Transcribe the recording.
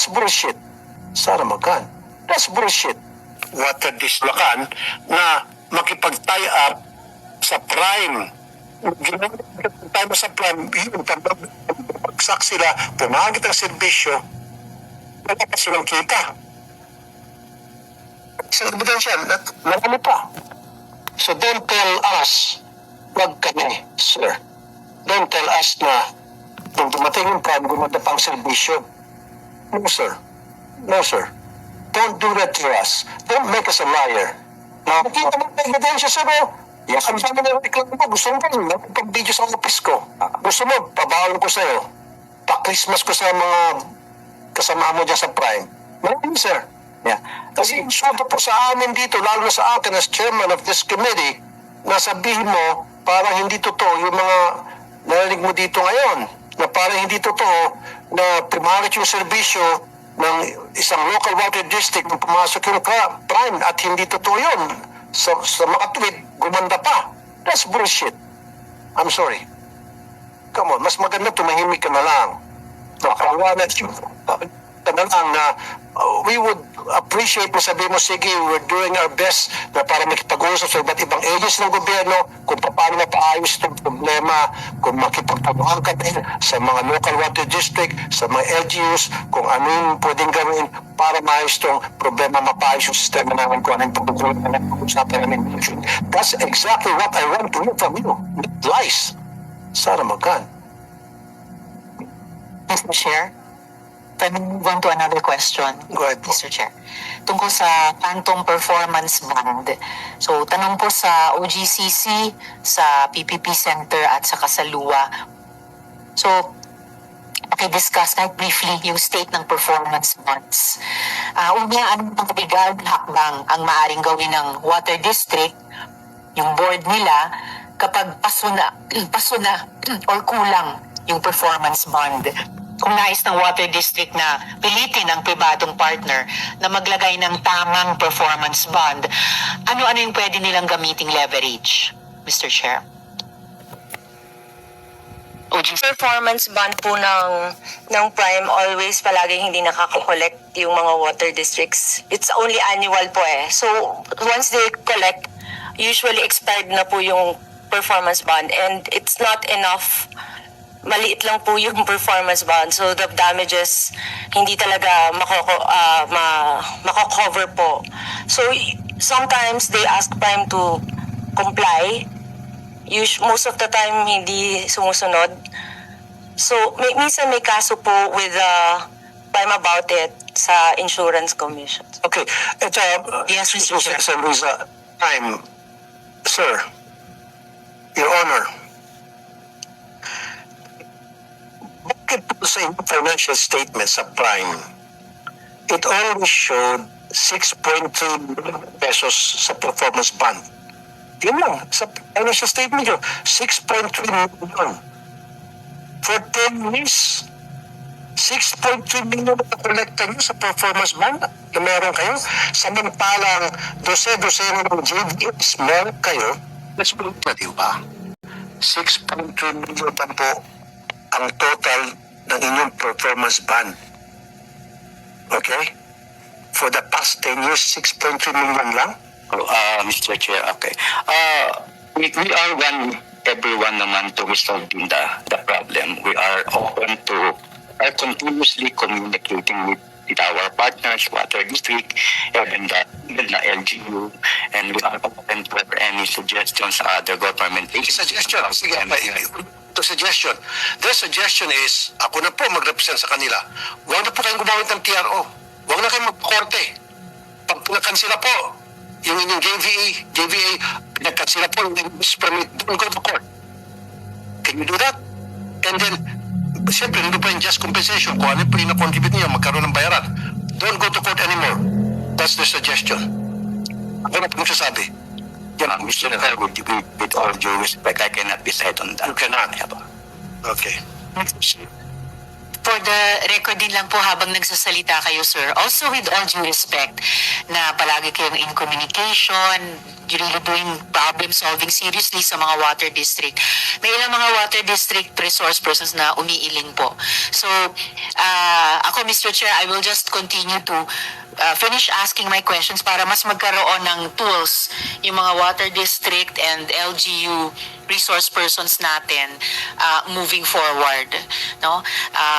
That's bullshit. Sara Magan. That's bullshit. water dislakan na makipag-tie up sa prime. Tayo mo sa prime, yun, pagsak sila, pumagit ang serbisyo, wala pa silang kita. Ebidensya, at marami pa. So don't tell us, wag kami, sir. Don't tell us na nung dumating yung prime, gumanda pang serbisyo. No, sir. No, sir. Don't do that to us. Don't make us a liar. Na, nakita mo na ebidensya, sir, oh. Yakam sa amin na reklamo mo. Gusto mo ba pag-video sa office ko? Gusto mo, pabawal ko sa'yo. Pa-Christmas ko sa mga kasama mo dyan sa Prime. Marami, sir. Yeah. Kasi insulto po sa amin dito, lalo na sa akin as chairman of this committee, na sabihin mo, parang hindi totoo yung mga narinig mo dito ngayon, na parang hindi totoo na pumalit yung serbisyo ng isang local water district na pumasok yung prime at hindi totoo yun. Sa, sa tweet, gumanda pa. That's bullshit. I'm sorry. Come on, mas maganda tumahimik ka na lang. Makawanan yung ka na lang na uh, we would appreciate na sabi mo, sige, we're doing our best na para makipag-usap sa iba't ibang agencies ng gobyerno kung paano mapaayos itong problema, kung makipagtulungan ka din sa mga local water district, sa mga LGUs, kung ano yung pwedeng gawin para maayos itong problema, mapaayos yung sistema namin kung ano yung pagkukulang na nag-uusapan namin. That's exactly what I want to hear from you. Lies. Sara Magan. Mr. Chair, we move on to another question? Go ahead po. Mr. Chair. Tungkol sa Phantom Performance Bond. So, tanong po sa OGCC, sa PPP Center at sa Kasalua. So, pakidiscuss kahit briefly yung state ng performance bonds. Uh, una, ano ang kabigal hakbang ang maaring gawin ng water district, yung board nila, kapag paso na, paso na or kulang yung performance bond. Kung nais ng water district na pilitin ang pribadong partner na maglagay ng tamang performance bond, ano-ano yung pwede nilang gamiting leverage, Mr. Chair? Performance bond po ng ng Prime always palaging hindi nakaka-collect yung mga water districts. It's only annual po eh. So once they collect, usually expired na po yung performance bond and it's not enough maliit lang po yung performance bond. So the damages hindi talaga makoko, ah, ma, mako-cover po. So sometimes they ask Prime to comply us- most of the time hindi sumusunod. So, may, minsan may kaso po with uh, time about it sa insurance commission. Okay. Ito, uh, Yes, Mr. Chair. Sa Luisa, time, sir, Your Honor, bakit po sa inyong financial statement sa Prime, it only showed 6.2 million pesos sa performance bond. Yun lang, sa financial statement nyo, 6.3 million. For 10 years, 6.3 million na kolekta nyo sa performance bond na meron kayo. Samantalang dose-dose ng JVS meron kayo. Go na, di ba? 6.3 million pa po ang total ng inyong performance bond. Okay? For the past 10 years, 6.3 million lang? Uh, Mr. Chair, okay. Uh, we, we are one, everyone naman to resolving the, the problem. We are open to, are continuously communicating with, with our partners, water district, even the, even the LGU, and we are open for any suggestions other government agencies. suggestion. Sige, to suggestion. The suggestion is, ako na po mag-represent sa kanila. Huwag na po kayong gumamit ng TRO. Huwag na kayong magkorte. Pag pinakansila po, yung inyong JVA, JVA, pinagkansila po yung permit, don't go to court. Can you do that? And then, siyempre, hindi pa yung just compensation. Kung ano po yung na-contribute niyo, magkaroon ng bayaran. Don't go to court anymore. That's the suggestion. Ako na po magsasabi. Uh, Mr. Chair, with, with, with all due respect, I cannot decide on that. You cannot. Yeah, Okay. For the record din lang po habang nagsasalita kayo, sir, also with all due respect, na palagi kayong in communication, really doing problem solving seriously sa mga water district. May ilang mga water district resource persons na umiiling po. So, ah, ako, Mr. Chair, I will just continue to uh, finish asking my questions para mas magkaroon ng tools yung mga water district and LGU resource persons natin uh, moving forward. No? Uh,